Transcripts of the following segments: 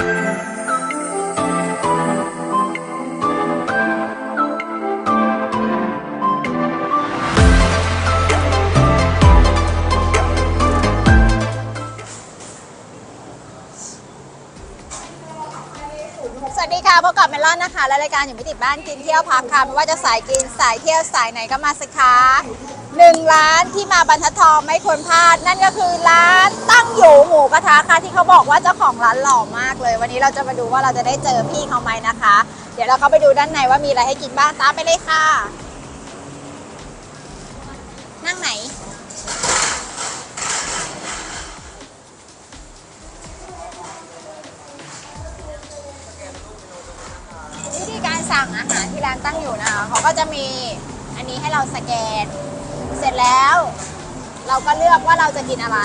สวัสดีค่ะพบกับเมลอนนะคะและรายการอยู่ไม่ติดบ้านกินเที่ยวพักค่ะไม่ว่าจะสายกินสายเที่ยวสายไหนก็มาสิคะหนึ่งร้าน ที่มาบรรทัดทองไม่ควรพลาด นั่นก็คือร้านตั้งอยู่หมูกระทะค่ะที่เขาบอกว่าเจ้าของร้านหล่อมากเลย วันนี้เราจะมาดูว่าเราจะได้เจอพี่เขาไหมนะคะ เดี๋ยวเราเข้าไปดูด้านในว่ามีอะไรให้กินบ้างตามไปเลยค่ะ นั่งไหน วิธีการสั่งอาหารที่ร้านตั้งอยู่นะคะเขาก็จะมีอันนี้ให้เราสแกน เสร็จแล้ว เราก็เลือกว่าเราจะกินอะไร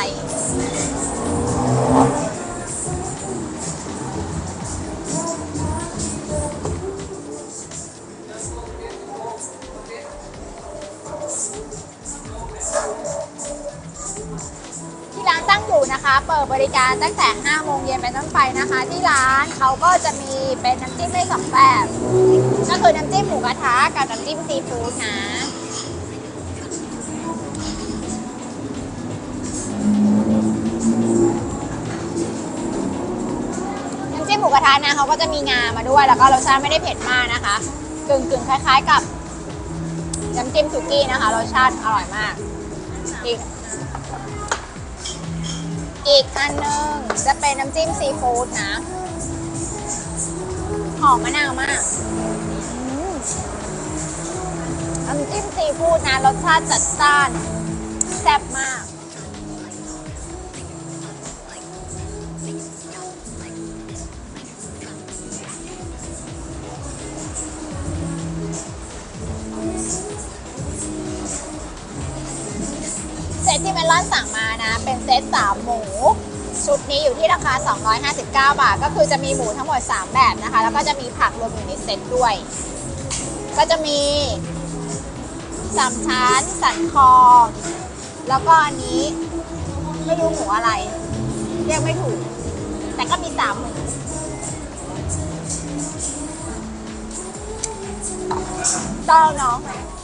ที่ร้านตั้งอยู่นะคะ เปิดบริการตั้งแต่ 5 โมงเย็นเป็นต้นไปนะคะ ที่ร้านเขาก็จะมีเป็นน้ำจิ้มให้สองแบบ ก็คือน้ำจิ้มหมูกระทะกับน้ำจิ้มซีฟู้ดนะ ระทะนะเขาก็จะมีงามาด้วยแล้วก็รสชาติไม่ได้เผ็ดมากนะคะกึ่งกึ่งคล้าย ๆ กับน้ำจิ้มสุกี้นะคะรสชาติอร่อยมาก อีก อีกอันหนึงจะเป็นน้ำจิ้มซีฟู้ดนะหอมมะนาวมากน้ำจิ้มซีฟู้ดนะรสชาติจัดจ้านแซ่บมาก ลอนสั่งมานะ เป็นเซต3หมู ชุดนี้อยู่ที่ราคา 259 บาท ก็คือจะมีหมูทั้งหมด 3 แบบนะคะ แล้วก็จะมีผักรวมอยู่ในเซตด้วย ก็จะมีสามชั้น สันคอ แล้วก็อันนี้ไม่รู้หมูอะไร เรียกไม่ถูก แต่ก็มี3หมูต้องเนาะห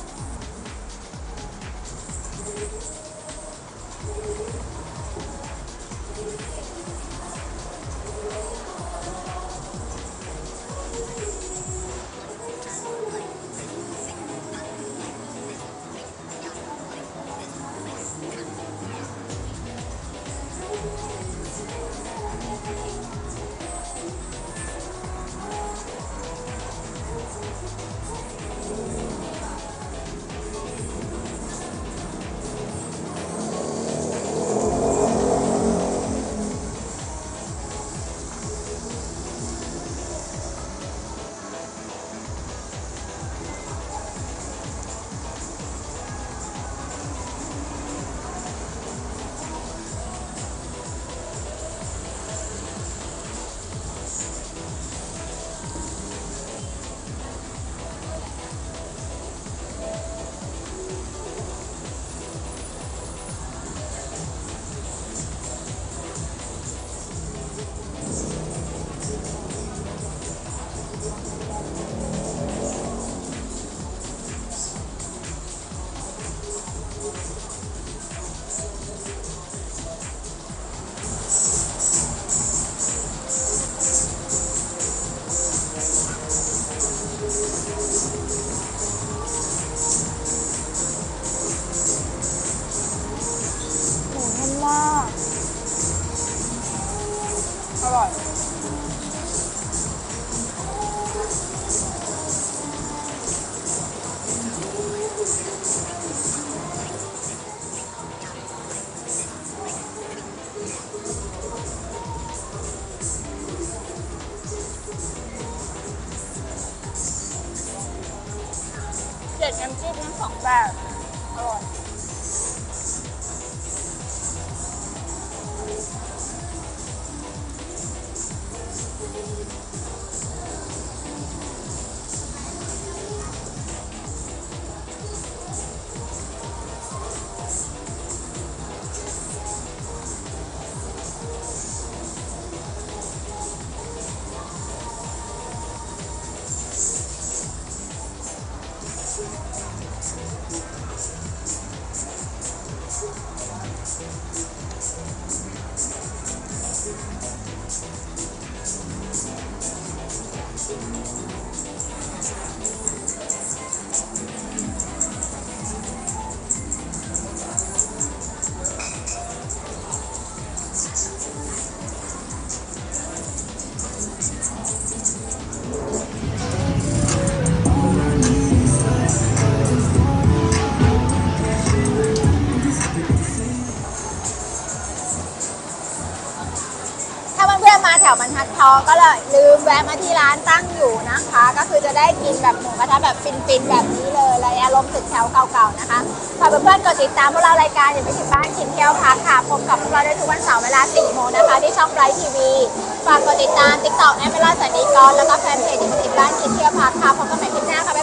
เด็ดน้ำจิ้มทั้งสองแบบ วบรรทัดทองก็เลยลืมแวะมาที่ร้านตั้งอยู่นะคะ ก็คือจะได้กินแบบหมูกระทะแบบฟินๆแบบนี้เลยเลยอารมณ์ตึกแถวเก่าๆนะคะฝากเพื่อนๆกดติดตามพวกเรารายการอย่าไปถึงบ้านกินเที่ยวพักค่ะพบกับพวกเราได้ทุกวันเสาร์เวลา4โมงนะคะ ที่ช่องไบรท์ทีวีฝากกดติดตามติ๊กต็อกแอมเบล่าสันนิกรแล้วก็แฟนเพจอย่าไปถึงบ้านกินเที่ยวพักค่ะพบกันใหม่คลิปหน้าค่ะ